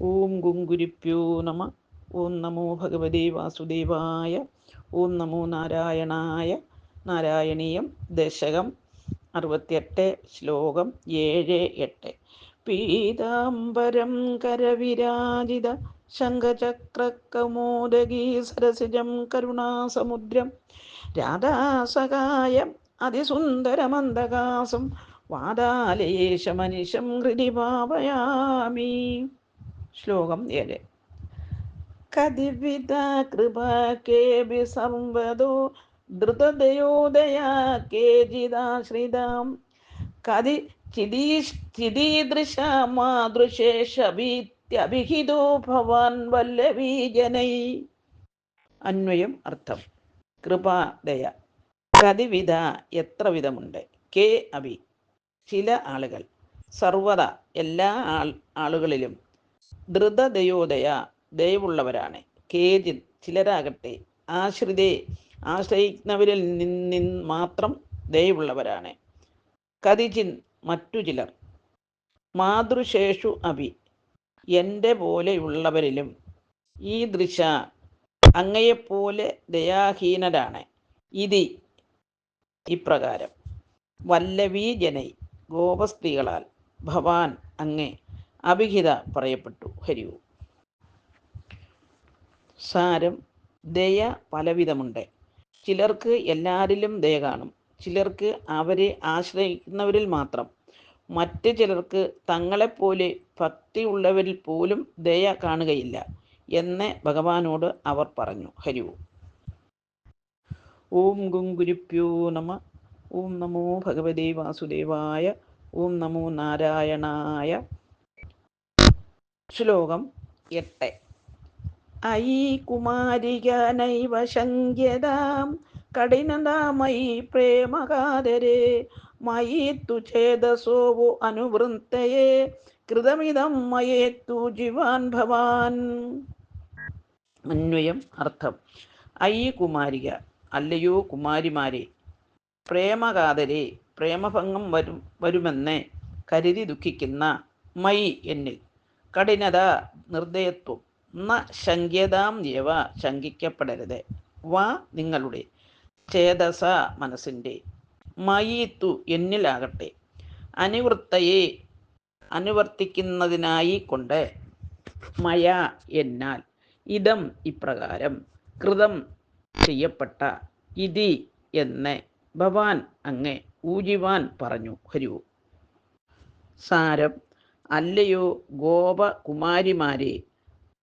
ഓം ഗുങ്കുരിപ്യോ നമ. ഓം നമോ ഭഗവതേ വാസുദേവായ. ഓം നമോ നാരായണായ. നാരായണീയം ദശകം അറുപത്തിയെട്ട് ശ്ലോകം ഏഴ് എട്ട്. പീതാംബരം കരവിരാജിത. ശംഖചക്രകൗമോദഗീ സരസിജം കരുണാസമുദ്രം. രാധാസകായം അതിസുന്ദരമന്ദകാസം വാതാലേശമനിശം ഹൃദി ഭാവയാമി ശ്ലോകം ഏഴ്. കതിവിധ കൃപ കേബി സർവതോ ധൃതദയോദയ കേജിതാശ്രിതാം കതി ചിദീദൃശ മാതൃശേഷഭീത്യഭിഹിതോ ഭവാൻ വല്ലവീജനൈ അന്വയം അർത്ഥം. കൃപാദയ കതിവിധ എത്ര വിധമുണ്ട്? കെ അഭി. ചില ആളുകൾ. സർവത എല്ലാ ആൾ ആളുകളിലും ധൃതദയോദയ ദയവുള്ളവരാണ്. കേജിൻ ചിലരാകട്ടെ. ആശ്രിതേ ആശ്രയിക്കുന്നവരിൽ നിന്ന് മാത്രം ദയവുള്ളവരാണ്. കതിചിൻ മറ്റു ചിലർ. മാതൃശേഷു അഭി. എന്റെ പോലെയുള്ളവരിലും ഈ ദൃശ അങ്ങയെപ്പോലെ ദയാഹീനരാണ്. ഇതി ഇപ്രകാരം. വല്ലവീ ജനൈ ഗോപസ്ത്രീകളാൽ ഭവാൻ അങ്ങേ അഭിഹിത പറയപ്പെട്ടു. ഹരിവു. സാരം ദയ പലവിധമുണ്ട്. ചിലർക്ക് എല്ലാവരിലും ദയ കാണും. ചിലർക്ക് അവരെ ആശ്രയിക്കുന്നവരിൽ മാത്രം. മറ്റ് ചിലർക്ക് തങ്ങളെപ്പോലെ ഭക്തിയുള്ളവരിൽ പോലും ദയ കാണുകയില്ല എന്ന് ഭഗവാനോട് അവർ പറഞ്ഞു. ഹരിവു. ഓം ഗുങ്കുരുപ്യോ നമ. ഓം നമോ ഭഗവതി വാസുദേവായ. ഓം നമോ നാരായണായ. ശ്ലോകം എട്ട്. ഐ കുമാരിക നൈവ ശങ്ക്യതാം കഠിനതാമയി പ്രേമകാതരെ മയി തു ഛേദസോവു അനുവൃത്തയെ കൃതമിതം മയേത്തു ജീവാൻ ഭവാൻ. അന്വയം അർത്ഥം. ഐ കുമാരിക അല്ലയോ കുമാരിമാരെ പ്രേമകാതരെ പ്രേമഭംഗം വരും വരുമെന്ന് കരുതി ദുഃഖിക്കുന്ന മൈ എന്നിൽ. കഠിനത നിർദ്ദയത്വം ന ശങ്ക്യതാം യവ ശങ്കിക്കപ്പെടരുത് വ നിങ്ങളുടെ ചേതസ മനസ്സിന്റെ. മയീത്തു എന്നിലാകട്ടെ. അനുവൃത്തയെ അനുവർത്തിക്കുന്നതിനായി കൊണ്ട് മയ എന്നാൽ ഇതം ഇപ്രകാരം കൃതം ചെയ്യപ്പെട്ട ഇതി എന്ന് ഭവാൻ അങ്ങ് ഊജിവാൻ പറഞ്ഞു. ഹരിവു സാരം അല്ലയോ ഗോപകുമാരിമാരെ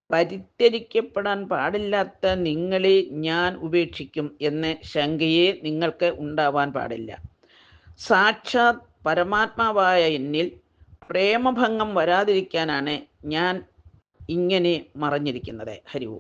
പരിത്യരിക്കപ്പെടാൻ പാടില്ലാത്ത നിങ്ങളെ ഞാൻ ഉപേക്ഷിക്കും എന്ന ശങ്കയെ നിങ്ങൾക്ക് ഉണ്ടാവാൻ പാടില്ല. സാക്ഷാത് പരമാത്മാവായ എന്നിൽ പ്രേമഭംഗം വരാതിരിക്കാനാണ് ഞാൻ ഇങ്ങനെ മറഞ്ഞിരിക്കുന്നത്. ഹരിവു